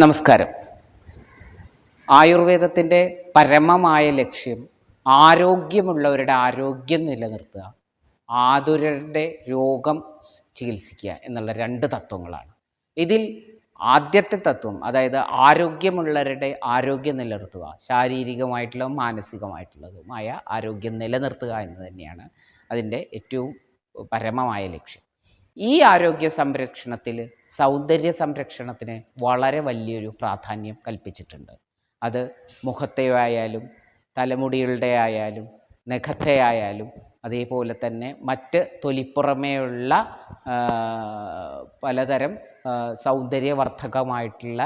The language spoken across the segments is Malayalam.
നമസ്കാരം. ആയുർവേദത്തിന്റെ പരമമായ ലക്ഷ്യം ആരോഗ്യമുള്ളവരുടെ ആരോഗ്യം നിലനിർത്തുക ആതുരരുടെ രോഗം ചികിത്സിക്കുക എന്നുള്ള രണ്ട് തത്വങ്ങളാണ്. ഇതിൽ ആദ്യത്തെ തത്വം അതായത് ആരോഗ്യമുള്ളവരുടെ ആരോഗ്യം നിലനിർത്തുക ശാരീരികമായിട്ടുള്ള മാനസികമായിട്ടുള്ളതുമായ ആരോഗ്യം നിലനിർത്തുക എന്ന് തന്നെയാണ് അതിന്റെ ഏറ്റവും പരമമായ ലക്ഷ്യം. ഈ ആരോഗ്യ സംരക്ഷണത്തിൽ സൗന്ദര്യ സംരക്ഷണത്തിന് വളരെ വലിയൊരു പ്രാധാന്യം കൽപ്പിച്ചിട്ടുണ്ട്. അത് മുഖത്തെയായാലും തലമുടികളുടെ ആയാലും നഖത്തെ ആയാലും അതേപോലെ തന്നെ മറ്റ് തൊലിപ്പുറമേയുള്ള പലതരം സൗന്ദര്യവർദ്ധകമായിട്ടുള്ള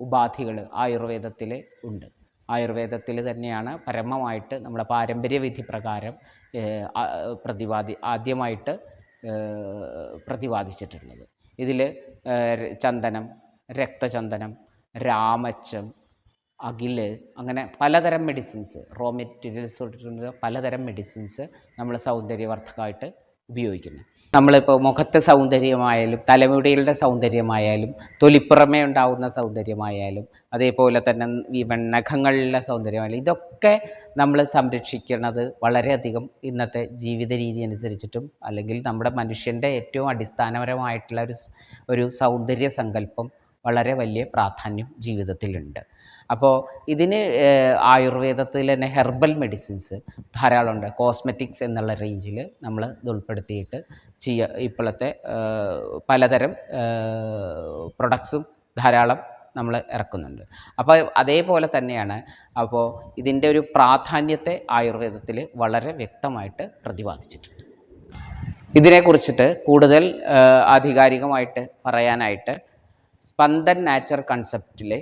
ഉപാധികൾ ആയുർവേദത്തിൽ ഉണ്ട്. ആയുർവേദത്തിൽ തന്നെയാണ് പരമമായിട്ട് നമ്മുടെ പാരമ്പര്യവിധി പ്രകാരം ഏഹ്, പ്രതിപാദി ആദ്യമായിട്ട് പ്രതിപാദിച്ചിട്ടുള്ളത്. ഇതിൽ ചന്ദനം രക്തചന്ദനം രാമച്ചം അഖിൽ അങ്ങനെ പലതരം മെഡിസിൻസ് റോ മെറ്റീരിയൽസ് തൊട്ടിട്ടുള്ള പലതരം മെഡിസിൻസ് നമ്മൾ സൗന്ദര്യവർദ്ധകമായിട്ട് ഉപയോഗിക്കുന്നു. നമ്മളിപ്പോൾ മുഖത്തെ സൗന്ദര്യമായാലും തലമുടികളുടെ സൗന്ദര്യമായാലും തൊലിപ്പുറമേ ഉണ്ടാവുന്ന സൗന്ദര്യമായാലും അതേപോലെ തന്നെ ഈ നഖങ്ങളിലെ സൗന്ദര്യമായാലും ഇതൊക്കെ നമ്മൾ സംരക്ഷിക്കുന്നത് വളരെയധികം ഇന്നത്തെ ജീവിത രീതി അനുസരിച്ചിട്ടും അല്ലെങ്കിൽ നമ്മുടെ മനുഷ്യന്റെ ഏറ്റവും അടിസ്ഥാനപരമായിട്ടുള്ള ഒരു ഒരു സൗന്ദര്യ സങ്കല്പം വളരെ വലിയ പ്രാധാന്യം ജീവിതത്തിലുണ്ട്. അപ്പോൾ ഇതിന് ആയുർവേദത്തിൽ തന്നെ ഹെർബൽ മെഡിസിൻസ് ധാരാളമുണ്ട്. കോസ്മെറ്റിക്സ് എന്നുള്ള റേഞ്ചിൽ നമ്മൾ ഇത് ഉൾപ്പെടുത്തിയിട്ട് ചെയ്യ ഇപ്പോഴത്തെ പലതരം പ്രൊഡക്ട്സും ധാരാളം നമ്മൾ ഇറക്കുന്നുണ്ട്. അപ്പോൾ അതേപോലെ തന്നെയാണ് അപ്പോൾ ഇതിന്റെ ഒരു പ്രാധാന്യത്തെ ആയുർവേദത്തിൽ വളരെ വ്യക്തമായിട്ട് പ്രതിപാദിച്ചിട്ടുണ്ട്. ഇതിനെക്കുറിച്ചിട്ട് കൂടുതൽ ആധികാരികമായിട്ട് പറയാനായിട്ട് സ്പന്ദൻ നാച്ചർ കൺസെപ്റ്റിലെ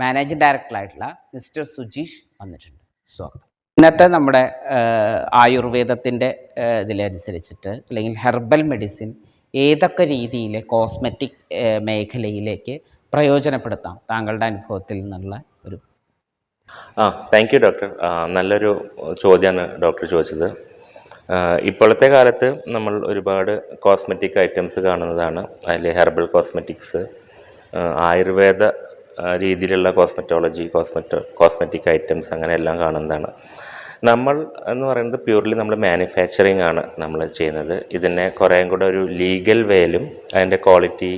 മാനേജിംഗ് ഡയറക്ടറായിട്ടുള്ള മിസ്റ്റർ സുജീഷ് വന്നിട്ടുണ്ട്. സ്വാഗതം. ഇന്നത്തെ നമ്മുടെ ആയുർവേദത്തിന്റെ ഇതിലനുസരിച്ചിട്ട് അല്ലെങ്കിൽ ഹെർബൽ മെഡിസിൻ ഏതൊക്കെ രീതിയിൽ കോസ്മെറ്റിക് മേഖലയിലേക്ക് പ്രയോജനപ്പെടുത്താം താങ്കളുടെ അനുഭവത്തിൽ നിന്നുള്ള ഒരു ആ താങ്ക് യു ഡോക്ടർ നല്ലൊരു ചോദ്യമാണ് ഡോക്ടർ ചോദിച്ചത്. ഇപ്പോഴത്തെ കാലത്ത് നമ്മൾ ഒരുപാട് കോസ്മെറ്റിക് ഐറ്റംസ് കാണുന്നതാണ്. അതിൽ ഹെർബൽ കോസ്മെറ്റിക്സ് ആയുർവേദ രീതിയിലുള്ള കോസ്മെറ്റോളജി കോസ്മെറ്റോ കോസ്മെറ്റിക് ഐറ്റംസ് അങ്ങനെ എല്ലാം കാണുന്നതാണ്. നമ്മൾ എന്ന് പറയുന്നത് പ്യൂർലി നമ്മൾ മാനുഫാക്ചറിങ് ആണ് നമ്മൾ ചെയ്യുന്നത്. ഇതിനെ കുറേയും കൂടെ ഒരു ലീഗൽ വേയിലും അതിന്റെ ക്വാളിറ്റി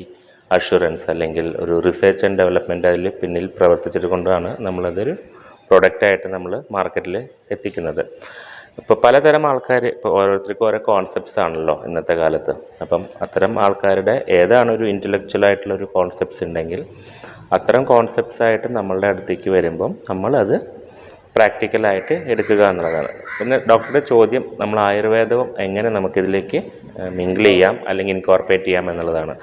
അഷുറൻസ് അല്ലെങ്കിൽ ഒരു റിസർച്ച് ആൻഡ് ഡെവലപ്മെന്റ് അതിൽ പിന്നിൽ പ്രവർത്തിച്ചിട്ട് കൊണ്ടാണ് നമ്മളതൊരു പ്രൊഡക്റ്റായിട്ട് നമ്മൾ മാർക്കറ്റിൽ എത്തിക്കുന്നത്. ഇപ്പോൾ പലതരം ആൾക്കാർ ഇപ്പോൾ ഓരോരുത്തർക്കും ഓരോ കോൺസെപ്റ്റ്സ് ആണല്ലോ ഇന്നത്തെ കാലത്ത്. അപ്പം അത്തരം ആൾക്കാരുടെ ഏതാണ് ഒരു ഇന്റലക്ച്വൽ ആയിട്ടുള്ള ഒരു കോൺസെപ്റ്റ്സ് ഉണ്ടെങ്കിൽ അത്തരം കോൺസെപ്റ്റ്സ് ആയിട്ട് നമ്മളുടെ അടുത്തേക്ക് വരുമ്പം നമ്മളത് പ്രാക്ടിക്കലായിട്ട് എടുക്കുക എന്നുള്ളതാണ്. പിന്നെ ഡോക്ടറുടെ ചോദ്യം നമ്മൾ ആയുർവേദവും എങ്ങനെ നമുക്കിതിലേക്ക് മിങ്കിൾ ചെയ്യാം അല്ലെങ്കിൽ ഇൻകോർപ്പറേറ്റ് ചെയ്യാം എന്നുള്ളതാണ്.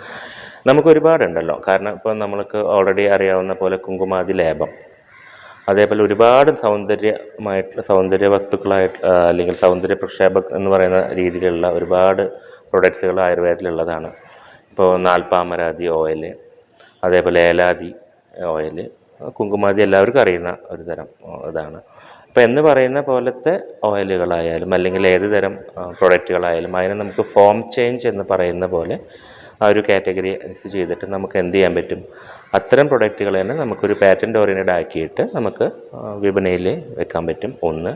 നമുക്ക് ഒരുപാടുണ്ടല്ലോ. കാരണം ഇപ്പോൾ നമ്മൾക്ക് ഓൾറെഡി അറിയാവുന്ന പോലെ കുങ്കുമാതി ലേപം. അതേപോലെ ഒരുപാട് സൗന്ദര്യമായിട്ടുള്ള സൗന്ദര്യ വസ്തുക്കളായിട്ട് അല്ലെങ്കിൽ സൗന്ദര്യ പ്രക്ഷേപം എന്ന് പറയുന്ന രീതിയിലുള്ള ഒരുപാട് പ്രൊഡക്ട്സുകൾ ആയുർവേദത്തിലുള്ളതാണ്. ഇപ്പോൾ നാൽപ്പാമരാതി ഓയിൽ അതേപോലെ ഏലാതി ഓയിൽ കുങ്കുമാതി എല്ലാവർക്കും അറിയുന്ന ഒരു തരം ഇതാണ്. അപ്പോൾ എന്ന് പറയുന്ന പോലത്തെ ഓയിലുകളായാലും അല്ലെങ്കിൽ ഏത് തരം പ്രൊഡക്റ്റുകളായാലും അതിനെ നമുക്ക് ഫോം ചേഞ്ച് എന്ന് പറയുന്ന പോലെ ആ ഒരു കാറ്റഗറി ചെയ്തിട്ട് നമുക്ക് എന്ത് ചെയ്യാൻ പറ്റും? അത്തരം പ്രൊഡക്റ്റുകൾ തന്നെ നമുക്കൊരു പാറ്റന്റ് ഓറിയന്റഡ് ആക്കിയിട്ട് നമുക്ക് വിപണിയിൽ വെക്കാൻ പറ്റും. ഒന്ന്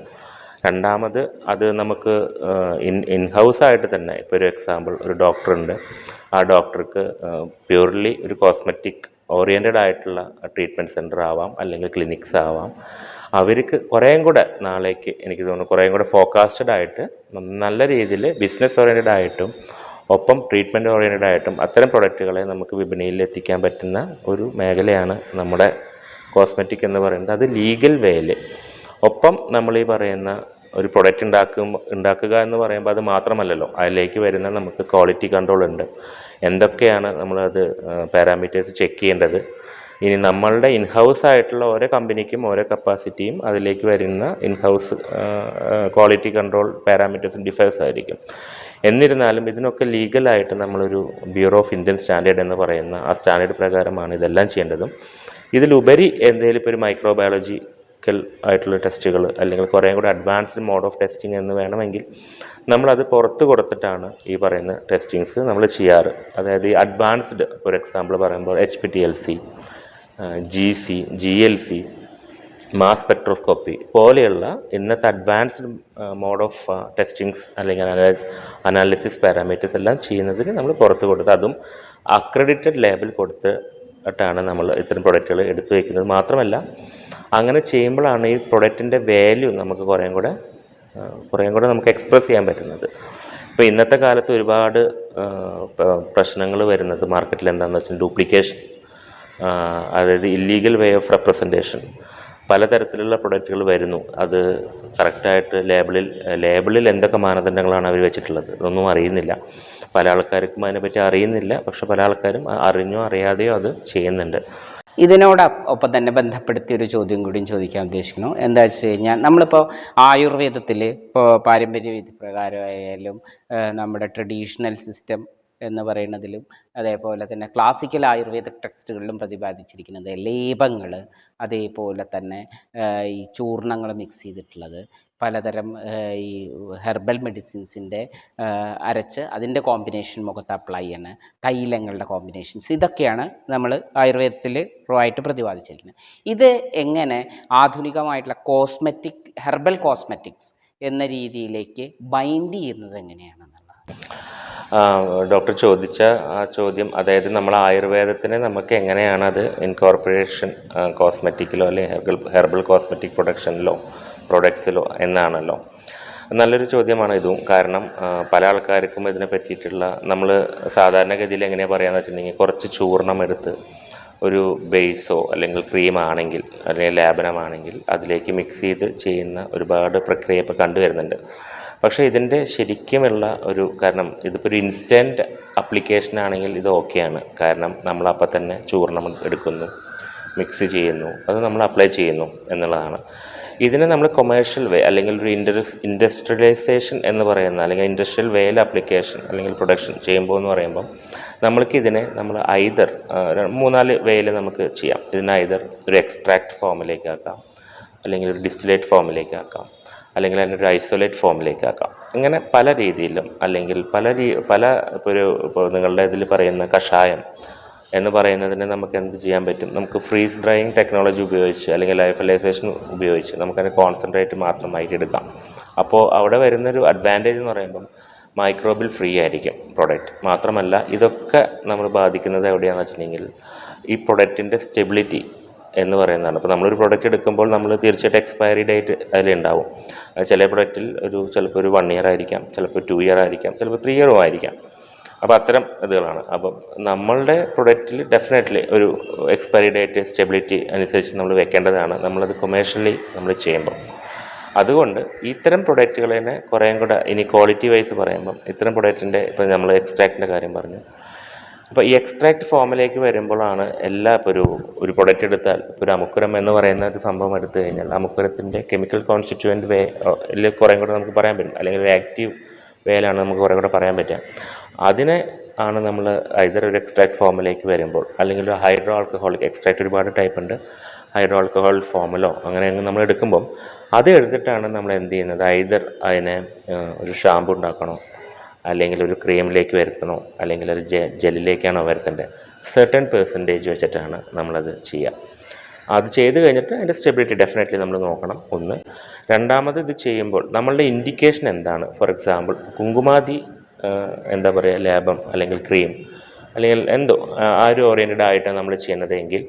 രണ്ടാമത് അത് നമുക്ക് ഇൻ ഇൻ ഹൗസ് ആയിട്ട് തന്നെ ഇപ്പോൾ ഒരു എക്സാമ്പിൾ ഒരു ഡോക്ടർ ഉണ്ട്. ആ ഡോക്ടർക്ക് പ്യൂർലി ഒരു കോസ്മെറ്റിക് ഓറിയന്റഡ് ആയിട്ടുള്ള ട്രീറ്റ്മെന്റ് സെന്റർ ആവാം അല്ലെങ്കിൽ ക്ലിനിക്സ് ആവാം. അവർക്ക് കുറേയും കൂടെ നാളേക്ക് എനിക്ക് തോന്നുന്നു കുറേയും കൂടെ ഫോക്കാസ്ഡ് ആയിട്ട് നല്ല രീതിയിൽ ബിസിനസ് ഓറിയന്റഡ് ആയിട്ടും ഒപ്പം ട്രീറ്റ്മെന്റ് ഓറിയന്റഡ് ആയിട്ടും അത്തരം പ്രൊഡക്റ്റുകളെ നമുക്ക് വിപണിയിൽ എത്തിക്കാൻ പറ്റുന്ന ഒരു മേഖലയാണ് നമ്മുടെ കോസ്മെറ്റിക് എന്ന് പറയുന്നത്. അത് ലീഗൽ വേയിൽ ഒപ്പം നമ്മൾ ഈ പറയുന്ന ഒരു പ്രൊഡക്റ്റ് ഉണ്ടാക്കും ഉണ്ടാക്കുക എന്ന് പറയുമ്പോൾ അത് മാത്രമല്ലല്ലോ. അതിലേക്ക് വരുന്ന നമുക്ക് ക്വാളിറ്റി കൺട്രോൾ ഉണ്ട്. എന്തൊക്കെയാണ് നമ്മളത് പാരാമീറ്റേഴ്സ് ചെക്ക് ചെയ്യേണ്ടത്? ഇനി നമ്മളുടെ ഇൻഹൗസ് ആയിട്ടുള്ള ഓരോ കമ്പനിക്കും ഓരോ കപ്പാസിറ്റിയും അതിലേക്ക് വരുന്ന ഇൻഹൗസ് ക്വാളിറ്റി കൺട്രോൾ പാരാമീറ്റേഴ്സും ഡിഫേഴ്സ് ആയിരിക്കും. എന്നിരുന്നാലും ഇതിനൊക്കെ ലീഗലായിട്ട് നമ്മളൊരു ബ്യൂറോ ഓഫ് ഇന്ത്യൻ സ്റ്റാൻഡേർഡ് എന്ന് പറയുന്ന ആ സ്റ്റാൻഡേർഡ് പ്രകാരമാണ് ഇതെല്ലാം ചെയ്യേണ്ടതും. ഇതിലുപരി എന്തെങ്കിലും ഇപ്പോൾ ഒരു ആയിട്ടുള്ള ടെസ്റ്റുകൾ അല്ലെങ്കിൽ കുറേ കൂടെ അഡ്വാൻസ്ഡ് മോഡ് ഓഫ് ടെസ്റ്റിംഗ് എന്ന് വേണമെങ്കിൽ നമ്മളത് പുറത്ത് കൊടുത്തിട്ടാണ് ഈ പറയുന്ന ടെസ്റ്റിങ്സ് നമ്മൾ ചെയ്യാറ്. അതായത് ഈ അഡ്വാൻസ്ഡ് ഫോർ എക്സാമ്പിൾ പറയുമ്പോൾ H P T L C G C G L C mass spectroscopy പോലെയുള്ള ഇന്നത്തെ അഡ്വാൻസ്ഡ് മോഡ് ഓഫ് ടെസ്റ്റിങ്സ് അല്ലെങ്കിൽ അനാലിസ് അനാലിസിസ് പാരാമീറ്റേഴ്സ് എല്ലാം ചെയ്യുന്നതിന് നമ്മൾ പുറത്ത് കൊടുത്ത് അതും അക്രഡിറ്റഡ് ലേബിൾ കൊടുത്തിട്ടാണ് നമ്മൾ ഇത്തരം പ്രൊഡക്റ്റുകൾ എടുത്തു വയ്ക്കുന്നത് മാത്രമല്ല അങ്ങനെ ചെയ്യുമ്പോഴാണ് ഈ പ്രൊഡക്റ്റിന്റെ വാല്യൂ നമുക്ക് കുറേയും കൂടെ കുറേയും കൂടെ നമുക്ക് എക്സ്പ്രസ് ചെയ്യാൻ പറ്റുന്നത്. ഇപ്പോൾ ഇന്നത്തെ കാലത്ത് ഒരുപാട് പ്രശ്നങ്ങൾ വരുന്നത് മാർക്കറ്റിൽ എന്താണെന്ന് വെച്ചാൽ ഡ്യൂപ്ലിക്കേഷൻ അതായത് ഇല്ലീഗൽ വേ ഓഫ് റെപ്രസെന്റേഷൻ പലതരത്തിലുള്ള പ്രൊഡക്റ്റുകൾ വരുന്നു. അത് കറക്റ്റായിട്ട് ലേബിളിൽ ലേബിളിൽ എന്തൊക്കെ മാനദണ്ഡങ്ങളാണ് അവർ വെച്ചിട്ടുള്ളത്? ഇതൊന്നും അറിയുന്നില്ല. പല ആൾക്കാർക്കും അതിനെപ്പറ്റി അറിയുന്നില്ല. പക്ഷെ പല ആൾക്കാരും അറിഞ്ഞോ അറിയാതെയോ അത് ചെയ്യുന്നുണ്ട്. ഇതിനോട് ഒപ്പം തന്നെ ബന്ധപ്പെടുത്തിയ ഒരു ചോദ്യം കൂടിയും ചോദിക്കാൻ ഉദ്ദേശിക്കുന്നു. എന്താ വെച്ച് കഴിഞ്ഞാൽ നമ്മളിപ്പോൾ ആയുർവേദത്തിൽ ഇപ്പോൾ പാരമ്പര്യ വിധി പ്രകാരമായാലും നമ്മുടെ ട്രഡീഷണൽ സിസ്റ്റം എന്ന് പറയുന്നതിലും അതേപോലെ തന്നെ ക്ലാസിക്കൽ ആയുർവേദ ടെക്സ്റ്റുകളിലും പ്രതിപാദിച്ചിരിക്കുന്നത് ലേപങ്ങൾ അതേപോലെ തന്നെ ഈ ചൂർണങ്ങൾ മിക്സ് ചെയ്തിട്ടുള്ളത് പലതരം ഈ ഹെർബൽ മെഡിസിൻസിന്റെ അരച്ച് അതിന്റെ കോമ്പിനേഷൻ മുഖത്ത് അപ്ലൈ ചെയ്യണ തൈലങ്ങളുടെ കോമ്പിനേഷൻസ് ഇതൊക്കെയാണ് നമ്മൾ ആയുർവേദത്തിൽ ആയിട്ട് പ്രതിപാദിച്ചിരിക്കുന്നത്. ഇത് എങ്ങനെ ആധുനികമായിട്ടുള്ള കോസ്മെറ്റിക് ഹെർബൽ കോസ്മെറ്റിക്സ് എന്ന രീതിയിലേക്ക് ബൈൻഡ് ചെയ്യുന്നത് എങ്ങനെയാണെന്നുള്ളത്? ഡോക്ടർ ചോദിച്ച ആ ചോദ്യം അതായത് നമ്മൾ ആയുർവേദത്തിനെ നമുക്ക് എങ്ങനെയാണ് അത് ഇൻകോർപ്പറേഷൻ കോസ്മെറ്റിക്കിലോ അല്ലെങ്കിൽ ഹെർബൽ ഹെർബൽ കോസ്മെറ്റിക് പ്രൊഡക്ഷനിലോ പ്രൊഡക്ട്സിലോ എന്നാണല്ലോ. നല്ലൊരു ചോദ്യമാണ് ഇതും. കാരണം പല ആൾക്കാർക്കും ഇതിനെ പറ്റിയിട്ടുള്ള നമ്മൾ സാധാരണഗതിയിൽ എങ്ങനെയാണ് പറയുകയെന്ന് വെച്ചിട്ടുണ്ടെങ്കിൽ കുറച്ച് ചൂർണം എടുത്ത് ഒരു ബേസോ അല്ലെങ്കിൽ ക്രീമാണെങ്കിൽ അല്ലെങ്കിൽ ലേപനമാണെങ്കിൽ അതിലേക്ക് മിക്സ് ചെയ്ത് ചെയ്യുന്ന ഒരുപാട് പ്രക്രിയ ഇപ്പോൾ കണ്ടുവരുന്നുണ്ട്. പക്ഷേ ഇതിന്റെ ശരിക്കുമുള്ള ഒരു കാരണം ഇതിപ്പോൾ ഒരു ഇൻസ്റ്റന്റ് അപ്ലിക്കേഷൻ ആണെങ്കിൽ ഇത് ഓക്കെയാണ്. കാരണം നമ്മൾ തന്നെ ചൂർണം എടുക്കുന്നു മിക്സ് ചെയ്യുന്നു അത് നമ്മൾ അപ്ലൈ ചെയ്യുന്നു എന്നുള്ളതാണ്. ഇതിനെ നമ്മൾ കൊമേഴ്ഷ്യൽ വേ അല്ലെങ്കിൽ ഒരു ഇൻഡസ് ഇൻഡസ്ട്രിയലൈസേഷൻ എന്ന് പറയുന്ന അല്ലെങ്കിൽ ഇൻഡസ്ട്രിയൽ വേയിൽ അപ്ലിക്കേഷൻ അല്ലെങ്കിൽ പ്രൊഡക്ഷൻ ചെയ്യുമ്പോൾ എന്ന് പറയുമ്പം നമ്മൾക്ക് ഇതിനെ നമ്മൾ ഐതർ മൂന്നാൽ വേയിൽ നമുക്ക് ചെയ്യാം. ഇതിനെ ഐതർ ഒരു എക്സ്ട്രാക്ട് ഫോമിലേക്ക് ആക്കാം അല്ലെങ്കിൽ ഒരു ഡിസ്റ്റിലേറ്റ് ഫോമിലേക്ക് ആക്കാം. അല്ലെങ്കിൽ അതിനൊരു ഐസൊലേറ്റ് ഫോമിലേക്ക് ആക്കാം അങ്ങനെ പല രീതിയിലും അല്ലെങ്കിൽ പല രീ പല ഇപ്പോൾ ഒരു ഇപ്പോൾ നിങ്ങളുടെ ഇതിൽ പറയുന്ന കഷായം എന്ന് പറയുന്നതിന് നമുക്ക് എന്ത് ചെയ്യാൻ പറ്റും? നമുക്ക് ഫ്രീസ് ഡ്രൈയിങ് ടെക്നോളജി ഉപയോഗിച്ച് അല്ലെങ്കിൽ ലൈഫലൈസേഷൻ ഉപയോഗിച്ച് നമുക്കതിനെ കോൺസെൻട്രേറ്റ് മാത്രമായിട്ട് എടുക്കാം. അപ്പോൾ അവിടെ വരുന്നൊരു അഡ്വാന്റേജ് എന്ന് പറയുമ്പം മൈക്രോബിൽ ഫ്രീ ആയിരിക്കും പ്രൊഡക്റ്റ് മാത്രമല്ല ഇതൊക്കെ നമ്മൾ ബാധിക്കുന്നത് എവിടെയാണെന്ന് വെച്ചിട്ടുണ്ടെങ്കിൽ ഈ പ്രൊഡക്റ്റിന്റെ സ്റ്റെബിലിറ്റി എന്ന് പറയുന്നതാണ്. അപ്പോൾ നമ്മളൊരു പ്രൊഡക്റ്റ് എടുക്കുമ്പോൾ നമ്മൾ തീർച്ചയായിട്ടും എക്സ്പയറി ഡേറ്റ് അതിലുണ്ടാവും. ചില പ്രൊഡക്റ്റിൽ ഒരു ചിലപ്പോൾ ഒരു വൺ ഇയർ ആയിരിക്കാം ചിലപ്പോൾ ടു ഇയർ ആയിരിക്കാം ചിലപ്പോൾ ത്രീ ഇയറും ആയിരിക്കാം. അപ്പോൾ അത്തരം ഇതുകളാണ്. അപ്പം നമ്മളുടെ പ്രൊഡക്റ്റിൽ ഡെഫിനറ്റ്ലി ഒരു എക്സ്പയറി ഡേറ്റ് സ്റ്റെബിലിറ്റി അനുസരിച്ച് നമ്മൾ വെക്കേണ്ടതാണ്. നമ്മളത് കൊമേഴ്ഷ്യലി നമ്മൾ ചെയ്യുമ്പോൾ അതുകൊണ്ട് ഇത്തരം പ്രൊഡക്റ്റുകളെ കുറേയും കൂടെ ഇനി ക്വാളിറ്റി വൈസ് പറയുമ്പം ഇത്തരം പ്രൊഡക്റ്റിന്റെ ഇപ്പോൾ നമ്മൾ എക്സ്ട്രാക്റ്റിന്റെ കാര്യം പറഞ്ഞു. അപ്പോൾ ഈ എക്സ്ട്രാക്ട് ഫോമിലേക്ക് വരുമ്പോഴാണ് എല്ലാ ഒരു ഒരു പ്രൊഡക്റ്റ് എടുത്താൽ ഒരു അമുക്കുരം എന്ന് പറയുന്ന ഒരു സംഭവം എടുത്തു കഴിഞ്ഞാൽ അമുക്കുരത്തിന്റെ കെമിക്കൽ കോൺസ്റ്റിറ്റ്യൂവന്റ് വേ അല്ലെങ്കിൽ കുറേ കൂടെ നമുക്ക് പറയാൻ പറ്റും. അല്ലെങ്കിൽ ഒരു ആക്റ്റീവ് വേലാണ് നമുക്ക് കുറേ കൂടെ പറയാൻ പറ്റുക. അതിനെ ആണ് നമ്മൾ ഐതർ ഒരു എക്സ്ട്രാക്ട് ഫോമിലേക്ക് വരുമ്പോൾ അല്ലെങ്കിൽ ഒരു ഹൈഡ്രോ ആൽക്കഹോളിക് എക്സ്ട്രാക്ട് ഒരുപാട് ടൈപ്പ് ഉണ്ട്. ഹൈഡ്രോ ആൽക്കഹോൾ ഫോമിലോ അങ്ങനെ നമ്മൾ എടുക്കുമ്പം അത് എടുത്തിട്ടാണ് നമ്മൾ എന്ത് ചെയ്യുന്നത്? ഐതർ അതിനെ ഒരു ഷാമ്പു ഉണ്ടാക്കണോ? അല്ലെങ്കിൽ ഒരു ക്രീമിലേക്ക് വരുത്തണോ? അല്ലെങ്കിൽ ഒരു ജെ ജെല്ലിലേക്കാണോ വരുത്തേണ്ടത്? സെർട്ടൺ പെർസെന്റേജ് വെച്ചിട്ടാണ് നമ്മളത് ചെയ്യുക. അത് ചെയ്ത് കഴിഞ്ഞിട്ട് അതിന്റെ സ്റ്റെബിലിറ്റി ഡെഫിനറ്റ്ലി നമ്മൾ നോക്കണം. ഒന്ന്. രണ്ടാമത് ഇത് ചെയ്യുമ്പോൾ നമ്മളുടെ ഇൻഡിക്കേഷൻ എന്താണ്? ഫോർ എക്സാമ്പിൾ കുങ്കുമാതി എന്താ പറയുക ലേപം അല്ലെങ്കിൽ ക്രീം അല്ലെങ്കിൽ എന്തോ ആ ഒരു ഓറിയന്റഡ് ആയിട്ടാണ് നമ്മൾ ചെയ്യുന്നതെങ്കിൽ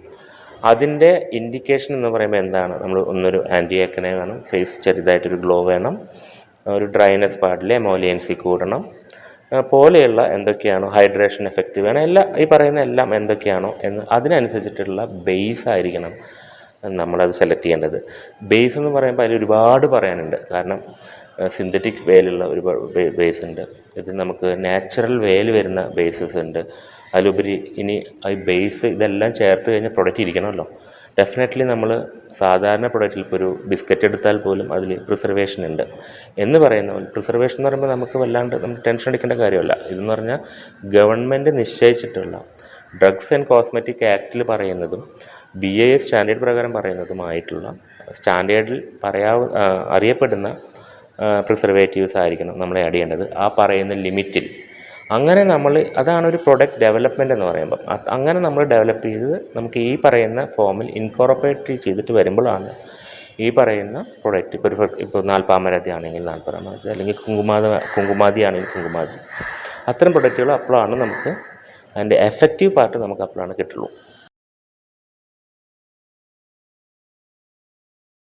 അതിന്റെ ഇൻഡിക്കേഷൻ എന്ന് പറയുമ്പോൾ എന്താണ്? നമ്മൾ ഒന്നൊരു ആന്റി ആക്കനെ വേണം ഫേസ് ചെറുതായിട്ടൊരു ഗ്ലോ വേണം ഒരു ഡ്രൈനെസ് പാടില്ല എമോലിയൻസി കൂടണം പോലെയുള്ള എന്തൊക്കെയാണോ ഹൈഡ്രേഷൻ എഫക്റ്റ് വേണം എല്ലാം ഈ പറയുന്ന എല്ലാം എന്തൊക്കെയാണോ എന്ന് അതിനനുസരിച്ചിട്ടുള്ള ബേസ് ആയിരിക്കണം നമ്മളത് സെലക്ട് ചെയ്യേണ്ടത്. ബേസ് എന്ന് പറയുമ്പോൾ അതിൽ ഒരുപാട് പറയാനുണ്ട്. കാരണം സിന്തറ്റിക് വേലുള്ള ഒരു ബേസ് ഉണ്ട്. ഇത് നമുക്ക് നാച്ചുറൽ വേൽ വരുന്ന ബേസസ് ഉണ്ട്. അതിലുപരി ഇനി ഈ ബേസ് ഇതെല്ലാം ചേർത്ത് കഴിഞ്ഞാൽ പ്രൊഡക്റ്റ് ഇരിക്കണമല്ലോ. ഡെഫിനറ്റ്ലി നമ്മൾ സാധാരണ പ്രൊഡക്റ്റിൽ ഇപ്പോൾ ഒരു ബിസ്ക്കറ്റ് എടുത്താൽ പോലും അതിൽ പ്രിസർവേഷൻ ഉണ്ട്. എന്ന് പറയുന്ന പോലെ പ്രിസർവേഷൻ എന്ന് പറയുമ്പോൾ നമുക്ക് വല്ലാണ്ട് നമുക്ക് ടെൻഷൻ അടിക്കേണ്ട കാര്യമല്ല. ഇതെന്ന് പറഞ്ഞാൽ ഗവൺമെന്റ് നിശ്ചയിച്ചിട്ടുള്ള ഡ്രഗ്സ് ആൻഡ് കോസ്മെറ്റിക് ആക്റ്റിൽ പറയുന്നതും ബി എ എസ് സ്റ്റാൻഡേർഡ് പ്രകാരം പറയുന്നതുമായിട്ടുള്ള സ്റ്റാൻഡേർഡിൽ പറയാവ് അറിയപ്പെടുന്ന പ്രിസർവേറ്റീവ്സ് ആയിരിക്കണം നമ്മൾ ആഡ് ചെയ്യേണ്ടത്. ആ പറയുന്ന ലിമിറ്റിൽ അങ്ങനെ നമ്മൾ അതാണ് ഒരു പ്രൊഡക്റ്റ് ഡെവലപ്മെന്റ് എന്ന് പറയുമ്പം. അങ്ങനെ നമ്മൾ ഡെവലപ്പ് ചെയ്ത് നമുക്ക് ഈ പറയുന്ന ഫോമിൽ ഇൻകോർപ്പറേറ്റ് ചെയ്തിട്ട് വരുമ്പോഴാണ് ഈ പറയുന്ന പ്രൊഡക്റ്റ് ഇപ്പോൾ ഒരു ഇപ്പോൾ നാൽപ്പാമരാതി ആണെങ്കിൽ നാൽപ്പാമരാതി അല്ലെങ്കിൽ കുങ്കുമാത കുങ്കുമാതി ആണെങ്കിൽ കുങ്കുമാതി അത്തരം പ്രൊഡക്റ്റുകൾ അപ്പോഴാണ് നമുക്ക് അതിന്റെ എഫക്റ്റീവ് പാർട്ട് നമുക്ക് അപ്പോഴാണ് കിട്ടുള്ളൂ.